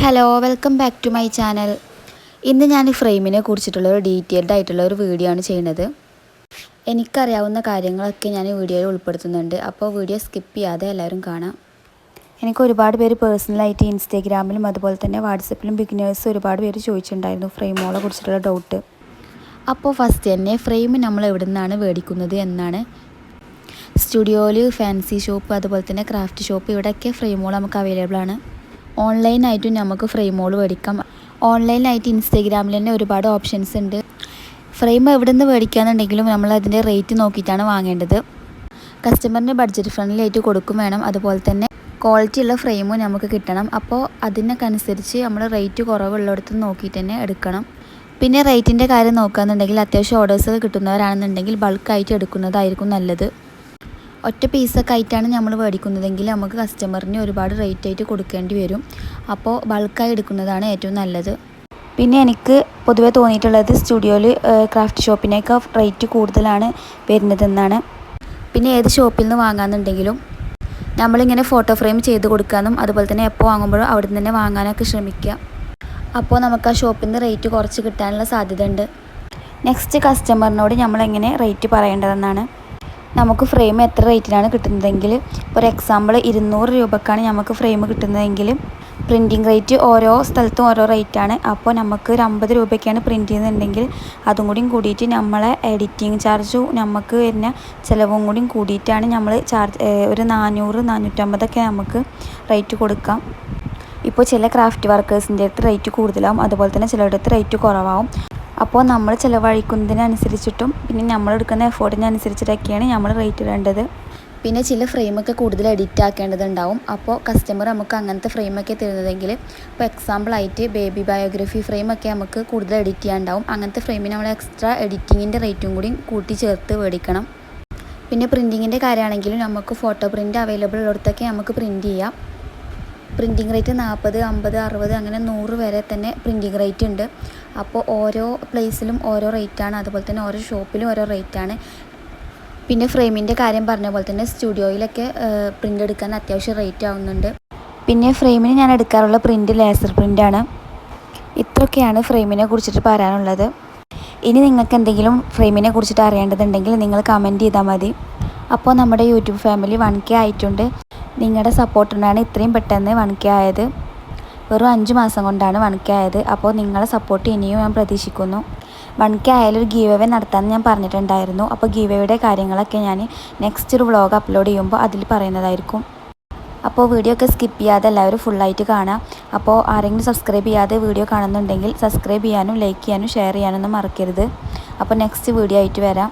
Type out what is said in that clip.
Hello welcome back to my channel ഇന്ന് ഞാൻ ഫ്രെയിമിനെ കുറിച്ചിട്ടുള്ള ഒരു ഡീറ്റെയിൽഡ് ആയിട്ടുള്ള ഒരു വീഡിയോ ആണ് ചെയ്യുന്നത്. എനിക്കറിയാവുന്ന കാര്യങ്ങളൊക്കെ ഞാൻ ഈ വീഡിയോയിൽ ഉൾപ്പെടുത്തുന്നുണ്ട്. അപ്പോൾ വീഡിയോ സ്കിപ്പ് ചെയ്യാതെ എല്ലാവരും കാണാം. എനിക്ക് ഒരുപാട് പേര് പേഴ്സണലായിട്ട് ഇൻസ്റ്റാഗ്രാമിലും അതുപോലെ തന്നെ വാട്സപ്പിലും ബിഗിനേഴ്സ് ഒരുപാട് പേര് ചോദിച്ചിട്ടുണ്ടായിരുന്നു ഫ്രെയിമുകളെ കുറിച്ചിട്ടുള്ള ഡൗട്ട് അപ്പോൾ ഫസ്റ്റ് തന്നെ ഫ്രെയിം നമ്മൾ എവിടെ നിന്നാണ് മേടിക്കുന്നത് എന്നാണ്. സ്റ്റുഡിയോയിൽ ഫാൻസി ഷോപ്പ് അതുപോലെ തന്നെ ക്രാഫ്റ്റ് ഷോപ്പ് ഇവിടെയൊക്കെ ഫ്രെയിമുകൾ നമുക്ക് അവൈലബിൾ ആണ്. ഓൺലൈനായിട്ടും നമുക്ക് ഫ്രെയിമുകൾ മേടിക്കാം. ഓൺലൈനായിട്ട് ഇൻസ്റ്റാഗ്രാമിൽ തന്നെ ഒരുപാട് ഓപ്ഷൻസ് ഉണ്ട്. ഫ്രെയിം എവിടെ നിന്ന് മേടിക്കുകയെന്നുണ്ടെങ്കിലും നമ്മൾ അതിന്റെ റേറ്റ് നോക്കിയിട്ടാണ് വാങ്ങേണ്ടത്. കസ്റ്റമറിന് ബഡ്ജറ്റ് ഫ്രണ്ട്ലി ആയിട്ട് കൊടുക്കും വേണം. അതുപോലെ തന്നെ ക്വാളിറ്റി ഉള്ള ഫ്രെയിമും നമുക്ക് കിട്ടണം. അപ്പോൾ അതിനൊക്കെ അനുസരിച്ച് നമ്മൾ റേറ്റ് കുറവുള്ളിടത്ത് നോക്കിയിട്ട് തന്നെ എടുക്കണം. പിന്നെ റേറ്റിന്റെ കാര്യം നോക്കുകയെന്നുണ്ടെങ്കിൽ അത്യാവശ്യം ഓർഡേഴ്സ് കിട്ടുന്നവരാണെന്നുണ്ടെങ്കിൽ ബൾക്കായിട്ട് എടുക്കുന്നതായിരിക്കും നല്ലത്. ഒറ്റ പീസൊക്കെ ആയിട്ടാണ് നമ്മൾ മേടിക്കുന്നതെങ്കിൽ നമുക്ക് കസ്റ്റമറിന് ഒരുപാട് റേറ്റ് ആയിട്ട് കൊടുക്കേണ്ടി വരും. അപ്പോൾ ബൾക്കായി എടുക്കുന്നതാണ് ഏറ്റവും നല്ലത്. പിന്നെ എനിക്ക് പൊതുവെ തോന്നിയിട്ടുള്ളത് സ്റ്റുഡിയോയിൽ ക്രാഫ്റ്റ് ഷോപ്പിനേക്കാൾ റേറ്റ് കൂടുതലാണ് വരുന്നതെന്നാണ്. പിന്നെ ഏത് ഷോപ്പിൽ നിന്ന് വാങ്ങാമെന്നുണ്ടെങ്കിലും നമ്മളിങ്ങനെ ഫോട്ടോ ഫ്രെയിം ചെയ്ത് കൊടുക്കാനും അതുപോലെ തന്നെ എപ്പോൾ വാങ്ങുമ്പോഴും അവിടെ നിന്ന് തന്നെ വാങ്ങാനൊക്കെ ശ്രമിക്കുക. അപ്പോൾ നമുക്ക് ആ ഷോപ്പിൽ നിന്ന് റേറ്റ് കുറച്ച് കിട്ടാനുള്ള സാധ്യത ഉണ്ട് നെക്സ്റ്റ് കസ്റ്റമറിനോട് നമ്മളെങ്ങനെ റേറ്റ് പറയേണ്ടതെന്നാണ്. നമുക്ക് ഫ്രെയിം എത്ര റേറ്റിനാണ് കിട്ടുന്നതെങ്കിൽ ഒരു എക്സാമ്പിൾ ഇരുന്നൂറ് രൂപക്കാണ് നമുക്ക് ഫ്രെയിം കിട്ടുന്നതെങ്കിൽ പ്രിന്റിങ് റേറ്റ് ഓരോ സ്ഥലത്തും ഓരോ റേറ്റാണ് അപ്പോൾ നമുക്ക് ഒരു അമ്പത് രൂപയ്ക്കാണ് പ്രിന്റ് ചെയ്യുന്നുണ്ടെങ്കിൽ അതും കൂടിയും കൂടിയിട്ട് നമ്മളെ എഡിറ്റിംഗ് ചാർജ് നമുക്ക് വരുന്ന ചിലവും കൂടിയും കൂടിയിട്ടാണ് നമ്മൾ ചാർജ് ഒരു നാനൂറ് നാനൂറ്റമ്പതൊക്കെ നമുക്ക് റേറ്റ് കൊടുക്കാം. ഇപ്പോൾ ചില ക്രാഫ്റ്റ് വർക്കേഴ്സിന്റെ അടുത്ത് റേറ്റ് കൂടുതലാവും. അതുപോലെ തന്നെ ചിലരുടെ അടുത്ത് റേറ്റ് കുറവാകും അപ്പോൾ നമ്മൾ ചിലവഴിക്കുന്നതിനനുസരിച്ചിട്ടും പിന്നെ നമ്മൾ എടുക്കുന്ന എഫേർട്ടിനനുസരിച്ചിട്ടൊക്കെയാണ് നമ്മൾ റേറ്റ് ഇടേണ്ടത്. പിന്നെ ചില ഫ്രെയിമൊക്കെ കൂടുതൽ എഡിറ്റ് ആക്കേണ്ടതുണ്ടാവും. അപ്പോൾ കസ്റ്റമർ നമുക്ക് അങ്ങനത്തെ ഫ്രെയിമൊക്കെ തരുന്നതെങ്കിൽ ഇപ്പോൾ എക്സാമ്പിളായിട്ട് ബേബി ബയോഗ്രഫി ഫ്രെയിമൊക്കെ നമുക്ക് കൂടുതൽ എഡിറ്റ് ചെയ്യാനുണ്ടാവും. അങ്ങനത്തെ ഫ്രെയിമിന് നമ്മൾ എക്സ്ട്രാ എഡിറ്റിങ്ങിന്റെ റേറ്റും കൂടി കൂട്ടി ചേർത്ത് മേടിക്കണം. പിന്നെ പ്രിന്റിങ്ങിന്റെ കാര്യമാണെങ്കിലും നമുക്ക് ഫോട്ടോ പ്രിന്റ് അവൈലബിൾ ഉള്ളിടത്തൊക്കെ നമുക്ക് പ്രിന്റ് ചെയ്യാം. പ്രിന്റിങ് റേറ്റ് നാൽപ്പത് അമ്പത് അറുപത് അങ്ങനെ നൂറ് വരെ തന്നെ പ്രിന്റിങ് റേറ്റ് ഉണ്ട്. അപ്പോൾ ഓരോ പ്ലേസിലും ഓരോ റേറ്റാണ് അതുപോലെ തന്നെ ഓരോ ഷോപ്പിലും ഓരോ റേറ്റാണ് പിന്നെ ഫ്രെയിമിന്റെ കാര്യം പറഞ്ഞ പോലെ തന്നെ സ്റ്റുഡിയോയിലൊക്കെ പ്രിന്റ് എടുക്കാൻ അത്യാവശ്യം റേറ്റ് ആവുന്നുണ്ട്. പിന്നെ ഫ്രെയിമിന് ഞാൻ എടുക്കാറുള്ള പ്രിന്റ് ലേസർ പ്രിന്റാണ് ഇത്രയൊക്കെയാണ് ഫ്രെയിമിനെ കുറിച്ചിട്ട് പറയാനുള്ളത്. ഇനി നിങ്ങൾക്ക് എന്തെങ്കിലും ഫ്രെയിമിനെ കുറിച്ചിട്ട് അറിയേണ്ടതുണ്ടെങ്കിൽ നിങ്ങൾ കമന്റ് ചെയ്താൽ മതി. അപ്പോൾ നമ്മുടെ യൂട്യൂബ് ഫാമിലി വൺ കെ ആയിട്ടുണ്ട്. നിങ്ങളുടെ സപ്പോർട്ട് കൊണ്ടാണ് ഇത്രയും പെട്ടെന്ന് വൺ കെ ആയത്. വെറും അഞ്ച് മാസം കൊണ്ടാണ് വൺ കെ ആയത്. അപ്പോൾ നിങ്ങളെ സപ്പോർട്ട് ഇനിയും ഞാൻ പ്രതീക്ഷിക്കുന്നു. വൺ കെ ഒരു ഗീവ് അവേ നടത്താമെന്ന് ഞാൻ പറഞ്ഞിട്ടുണ്ടായിരുന്നു. അപ്പോൾ ഗീവ് അവയുടെ കാര്യങ്ങളൊക്കെ ഞാൻ നെക്സ്റ്റ് ഒരു വ്ളോഗ് അപ്ലോഡ് ചെയ്യുമ്പോൾ അതിൽ പറയുന്നതായിരിക്കും. അപ്പോൾ വീഡിയോ ഒക്കെ സ്കിപ്പ് ചെയ്യാതെ എല്ലാവരും ഫുള്ളായിട്ട് കാണാം. അപ്പോൾ ആരെങ്കിലും സബ്സ്ക്രൈബ് ചെയ്യാതെ വീഡിയോ കാണുന്നുണ്ടെങ്കിൽ സബ്സ്ക്രൈബ് ചെയ്യാനും ലൈക്ക് ചെയ്യാനും ഷെയർ ചെയ്യാനൊന്നും മറക്കരുത്. അപ്പോൾ നെക്സ്റ്റ് വീഡിയോ ആയിട്ട് വരാം.